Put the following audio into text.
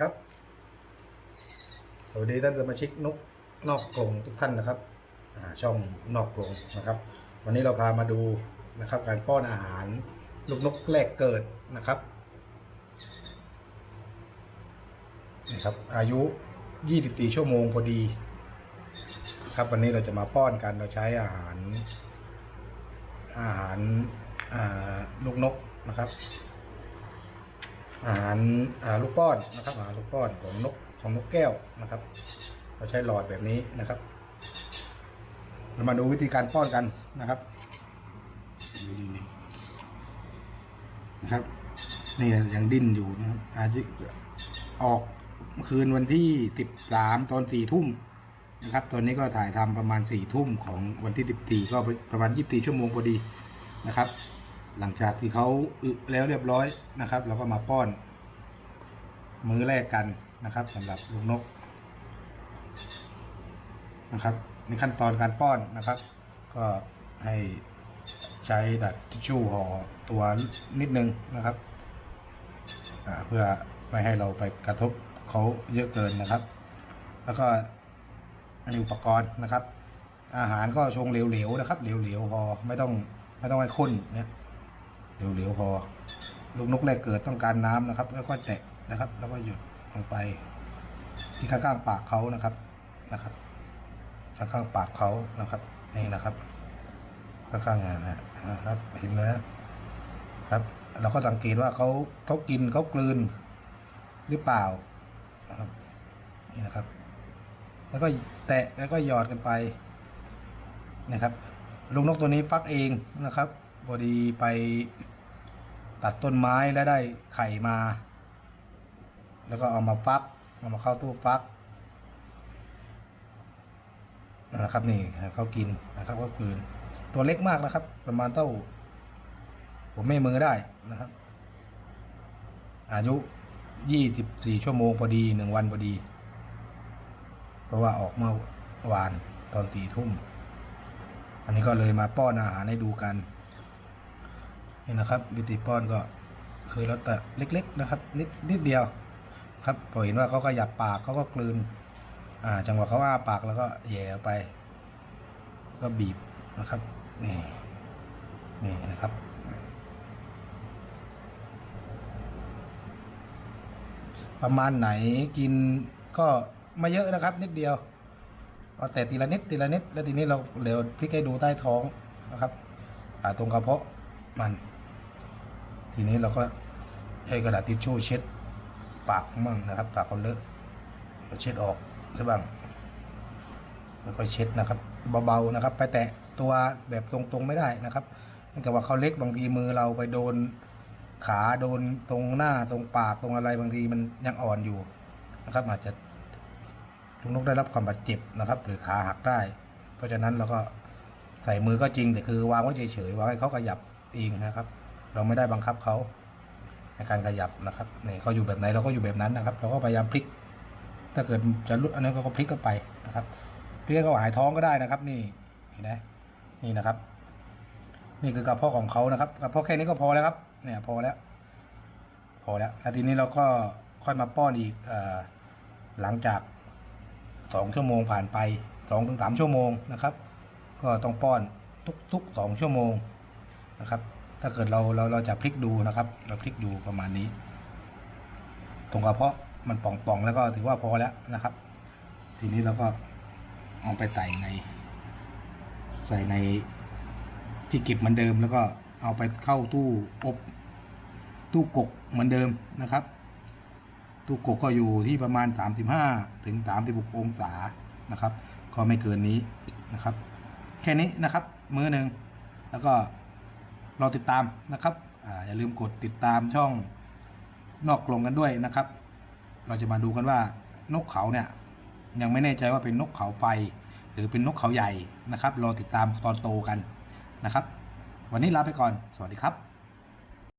ครับ สวัสดีท่านสมาชิกนกนอกกรงทุกท่านนะครับช่องนอกกรงนะครับ วันนี้เราพามาดูนะครับ การป้อนอาหารลูกนกแรกเกิดนะครับนี่ครับ อายุ 24 ชั่วโมงพอดี ครับวันนี้เราจะมาป้อนกันเราใช้อาหาร อาหารลูกนกนะครับ อาหารอาลูกป้อนนะครับอาหารลูกป้อนของนกของนกแก้วนะครับ เราใช้หลอดแบบนี้นะครับ เรามาดูวิธีการป้อนกันนะครับนี่นะครับ นี่ยังดิ้นอยู่นะครับ อาจจะออกคืนวันที่สิบสามตอนสี่ทุ่มนะครับ ตอนนี้ก็ถ่ายทำประมาณสี่ทุ่มของวันที่สิบสี่ก็ประมาณยี่สิบสี่ชั่วโมงพอดีนะครับ หลังจากที่เขาอึแล้วเรียบร้อยนะครับ เราก็มาป้อน มื้อแรกกันนะครับสำหรับลูกนกนะครับในขั้นตอนการป้อนนะครับ ก็ให้ใช้ดัดทิชชู่ห่อตัวนิดนึงนะครับเพื่อไม่ให้เราไปกระทบเขาเยอะเกินนะครับ แล้วก็อันนี้อุปกรณ์นะครับ อาหารก็ชงเหลวๆนะครับเหลวๆพอไม่ต้องไม่ต้องให้ข้นเนี่ย เหลวๆพอ ลูกนกแรกเกิดต้องการน้ำนะครับแล้วก็แตะนะครับ แล้วก็หยุดลงไป ที่ข้างๆปากเขานะครับนะครับข้างๆปากเขานะครับนี่นะครับข้างๆอะนะนะครับ เห็นไหมครับ เราก็สังเกตว่าเขาเขากินเขากลืนหรือเปล่านะครับนี่นะครับ แล้วก็แตะแล้วก็หยอดกันไปนะครับลูกนกตัวนี้ฟักเองนะครับ พอดีไปตัดต้นไม้แล้วได้ไข่มา แล้วก็เอามาฟัก เอามาเข้าตู้ฟักนะครับนี่เขากินนะครับก็คืนตัวเล็กมากนะครับ ประมาณเท่า ผมไม่มือได้นะครับ อายุยี่สิบสี่ชั่วโมงพอดีหนึ่งวันพอดี เพราะว่าออกเมื่อวานตอนตีทุ่ม อันนี้ก็เลยมาป้อนอาหารให้ดูกัน นี่นะครับ วิธีป้อนก็คือเราแต่เล็ก ๆ นะครับ นิดนิดเดียว ครับพอเห็นว่าเขาขยับปากเขาก็กลืน อ่า จังหวะเขาอ้าปากแล้วก็แย่ไป ก็บีบนะครับ นี่นี่นะครับประมาณไหนกินก็ไม่เยอะนะครับ นิดเดียวเอาแต่ทีละนิดทีละนิดแล้วทีนี้เราเดี๋ยวพลิกให้ดูใต้ท้องนะครับอ่าตรงกระเพาะมัน ทีนี้เราก็ใช้กระดาษทิชชู่เช็ดปากมั่งนะครับปากเขาเลอะเราเช็ดออกใช่บ้างแล้วก็เช็ดนะครับ เบาๆนะครับ ไปแตะตัวแบบตรงๆไม่ได้นะครับเนื่องจากว่าเขาเล็กบางทีมือเราไปโดนขาโดนตรงหน้าตรงปากตรงอะไรบางทีมันยังอ่อนอยู่นะครับอาจจะลุงนกได้รับความบาดเจ็บนะครับ หรือขาหักได้ เพราะฉะนั้นเราก็ใส่มือก็จริงแต่คือวางไว้เฉยๆวางให้เขาขยับเองนะครับ เราไม่ได้บังคับเขาในการขยับนะครับนี่เขาอยู่แบบไหนเราก็อยู่แบบนั้นนะครับ เราก็พยายามพลิก ถ้าเกิดจะลุดอันนั้นก็พลิกเข้าไปนะครับพลิกเขาหายท้องก็ได้นะครับ นี่เห็นไหมนี่นะครับ นี่คือกระเพาะของเขานะครับกระเพาะแค่นี้ก็พอแล้วครับ เนี่ยพอแล้ว พอแล้วแล้วทีนี้เราก็ค่อยมาป้อนอีกอหลังจากสองชั่วโมงผ่านไปสองถึงสามชั่วโมงนะครับ ก็ต้องป้อนทุกๆสองชั่วโมงนะครับ ถ้าเกิดเราเราเราจะพลิกดูนะครับ เราพลิกดูประมาณนี้ตรงกระเพาะมันป่องๆแล้วก็ถือว่าพอแล้วนะครับ ทีนี้เราก็เอาไปใส่ใน ใส่ในที่เก็บเหมือนเดิมแล้วก็เอาไปเข้าตู้อบตู้กกเหมือนเดิมนะครับ ตู้กกก็อยู่ที่ประมาณ 35 ถึง 36 องศานะครับ ก็ไม่เกินนี้นะครับ แค่นี้นะครับ มือหนึ่งแล้วก็ รอติดตามนะครับออย่าลืมกดติดตามช่องนอกกรงกันด้วยนะครับ เราจะมาดูกันว่านกเขาเนี่ยยังไม่แน่ใจว่าเป็นนกเขาไฟหรือเป็นนกเขาใหญ่นะครับ รอติดตามตอนโตกันนะครับ วันนี้ลาไปก่อน สวัสดีครับ